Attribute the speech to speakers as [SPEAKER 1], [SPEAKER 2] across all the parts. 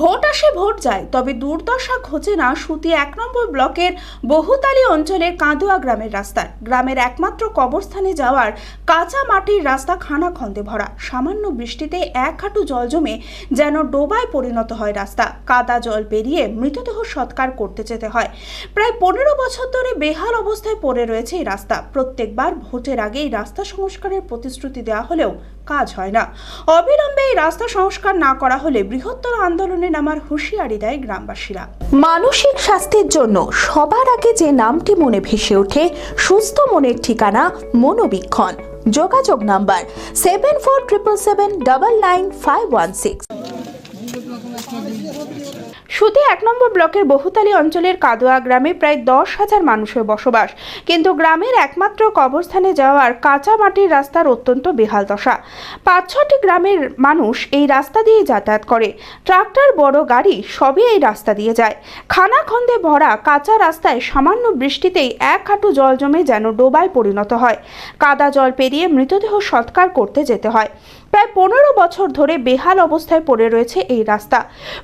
[SPEAKER 1] Vote আসে, vote যায়, তবে দুর্দশা ঘোচে না সুতি এক নম্বর ব্লকের বহুতালি অঞ্চলের কাঁদুয়া গ্রামের রাস্তার গ্রামের একমাত্র কবরস্থানে যাওয়ার কাঁচা মাটির রাস্তা খানা খন্দে ভরা। সামান্য বৃষ্টিতে এক হাঁটু জল জমে যেন ডোবায় পরিণত হয় রাস্তা। কাদা জল পেরিয়ে মৃতদেহ সৎকার করতে যেতে হয়। প্রায় পনেরো বছর ধরে বেহাল অবস্থায় পড়ে রয়েছে এই রাস্তা। প্রত্যেকবার ভোটের আগে এই রাস্তা সংস্কারের প্রতিশ্রুতি দেওয়া হলেও কাজ হয় না। অবিলম্বে এই রাস্তা সংস্কার না করা হলে বৃহত্তর আন্দোলনে নামার হুঁশিয়ারি দেয় গ্রামবাসীরা। মানসিক স্বাস্থ্যের জন্য সবার আগে যে নামটি মনে ভেসে ওঠে, সুস্থ মনের ঠিকানা মনোবীক্ষণ। যোগাযোগ number seven four triple seven double nine five one six সুতি এক নম্বর ব্লকের বহুতালী অঞ্চলের কাদোয়া গ্রামে প্রায় দশ হাজার মানুষের বসবাস। কিন্তু গ্রামের একমাত্র কবরস্থানে যাওয়ার কাঁচা মাটির রাস্তার অত্যন্ত বেহাল দশা। পাঁচ ছটি গ্রামের মানুষ এই রাস্তা দিয়ে যাতায়াত করে। ট্রাক্টর, বড় গাড়ি সবই এই রাস্তা দিয়ে যায়। খানাখন্দে ভরা কাঁচা রাস্তায় সামান্য বৃষ্টিতেই এক হাঁটু জল জমে যেন ডোবায় পরিণত হয়। কাদা জল পেরিয়ে মৃতদেহ সৎকার করতে যেতে হয়। প্রায় পনেরো বছর ধরে বেহাল অবস্থায় পড়ে রয়েছে এই রাস্তা।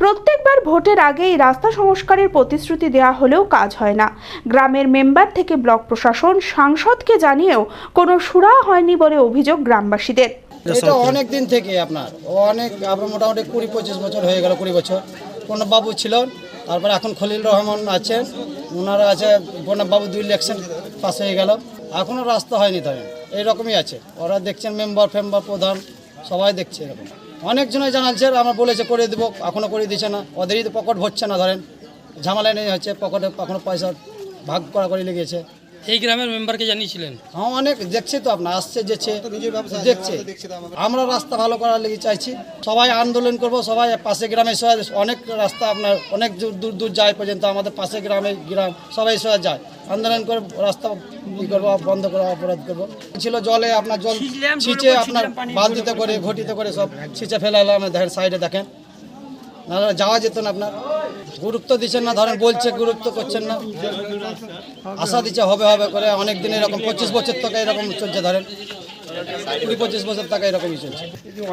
[SPEAKER 1] প্রত্যেকবার ভোটের আগে এই রাস্তা সংস্কারের প্রতিশ্রুতি দেওয়া হলেও কাজ হয় না। গ্রামের মেম্বার থেকে ব্লক প্রশাসন সাংসদকে জানিয়েও কোনো সুরা হয়নি বলে অভিযোগ গ্রামবাসীদের।
[SPEAKER 2] এটা অনেক দিন থেকে আপনার। অনেক আপনার মোটামুটি কুড়ি পঁচিশ বছর হয়ে গেল কুড়ি বছর। প্রণব বাবু ছিলেন তারপরে এখন খলিল রহমান আছেন। ওনারা আছে প্রণব বাবু দুই ইলেকশন পাস হয়ে গেল। এখনও রাস্তা হয়নি ধরেন এইরকমই আছে। ওরা দেখছেন মেম্বার ফেম্বার প্রধান। সবাই দেখছে এরকম। অনেকজনে জানাচ্ছে, আমরা বলেছে করে দেবো এখনও করে দিচ্ছে না। ওদেরই তো পকেট ভরছে না, ধরেন। ঝামেলা নেই হচ্ছে, পকেটে এখনও পয়সা ভাগ করা করে লেগেছে।
[SPEAKER 3] এই গ্রামের মেম্বারকে জানিয়েছিলেন।
[SPEAKER 2] হ্যাঁ অনেক দেখছে তো আপনার আসছে যেছে দেখছে। আমরা রাস্তা ভালো করার লেগে চাইছি। সবাই আন্দোলন করব সবাই পাশে গ্রামে সবাই অনেক রাস্তা আপনার অনেক দূর দূর দূর যায় পর্যন্ত আমাদের পাশে গ্রামে গ্রাম সবাই সবাই যায়। আন্দোলন করে রাস্তা ই করব বন্ধ করব অপরাধ করব। ছিল জলে আপনার জল ছিঁচে আপনার বালতিতে করে ঘটিতে করে সব ছিঁচে ফেলে হলো আমার দেখেন সাইডে দেখেন। নাহলে যাওয়া যেত না আপনার। গুরুত্ব দিচ্ছেন না, ধরেন বলছে, গুরুত্ব করছেন না। আশা দিচ্ছে হবে হবে করে অনেক দিন এরকম, পঁচিশ বছর থেকে এরকম চলছে, ধরেন। কুড়ি, পঁচিশ বছর তাকে এরকমই চলছে।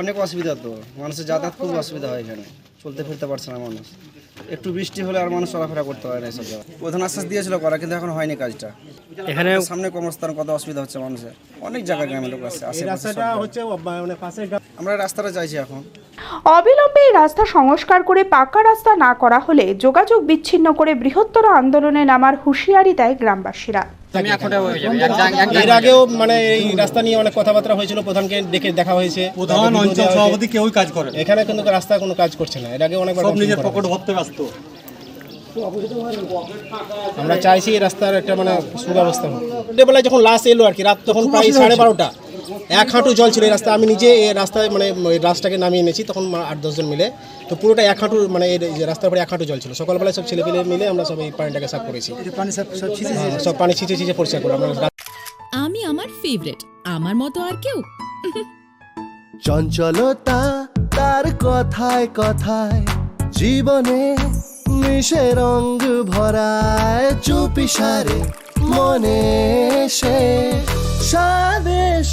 [SPEAKER 4] অনেক অসুবিধা তো, মানুষের যাতায়াত খুব অসুবিধা হয় এখানে। চলতে ফিরতে পারছে না মানুষ। একটু বৃষ্টি হলে আর মানুষ চলাফেরা করতে পারে না এসব জায়গায়। প্রধান আশ্বাস দিয়েছিল করা কিন্তু এখন হয়নি কাজটা।
[SPEAKER 5] এখানে
[SPEAKER 4] সামনে কর্মস্থান কত অসুবিধা হচ্ছে মানুষের। অনেক জায়গায় গ্রামের লোক আছে।
[SPEAKER 6] মানে পাশের গ্রাম
[SPEAKER 4] আমরা রাস্তাটা চাইছি এখন।
[SPEAKER 1] অবিলম্বে রাস্তা সংস্কার করে পাকা রাস্তা না করা হলে যোগাযোগ বিচ্ছিন্ন করে বৃহত্তর আন্দোলনে নামার হুঁশিয়ারি দেয় গ্রামবাসীরা।
[SPEAKER 6] এর আগেও মানে এই রাস্তা নিয়ে অনেক কথাবার্তা হয়েছিল প্রধানকে দেখে দেখা হয়েছে
[SPEAKER 7] প্রধান অঞ্চল সভাপতি কেউই কাজ করে
[SPEAKER 6] এখানে কিন্তু রাস্তা কোনো কাজ করছে না এর আগে অনেকবার
[SPEAKER 7] সব নিজের পকেট ভরতে ব্যস্ত।
[SPEAKER 6] আমরা চাইছি এই রাস্তার একটা মানে সুব্যবস্থা হোক। বেলায় যখন লাস্ট এলো আর কি রাত তখন প্রায় সাড়ে বারোটা। এক হাঁটু জল ছিল এই রাস্তা আমি নিজে এই রাস্তায় মানে রাস্তাকে নামিয়ে এনেছি তখন আট দশজন মিলে। তো পুরোটা এক হাঁটু মানে এই রাস্তার উপরে এক হাঁটু জল ছিল। সকালবেলায় সব ছেলেপেলে মিলে আমরা সব এই পানিটাকে সাফ করেছি হ্যাঁ, সব পানি ছিঁচে ছিঁচে পরিষ্কার করে আমরা
[SPEAKER 8] আমি আমার ফেভারিট আমার মতো আর কেউ।
[SPEAKER 9] চঞ্চলতা তার কথায় কথায় জীবনে মিশে রঙ ভরায় চুপি সারে মনে সে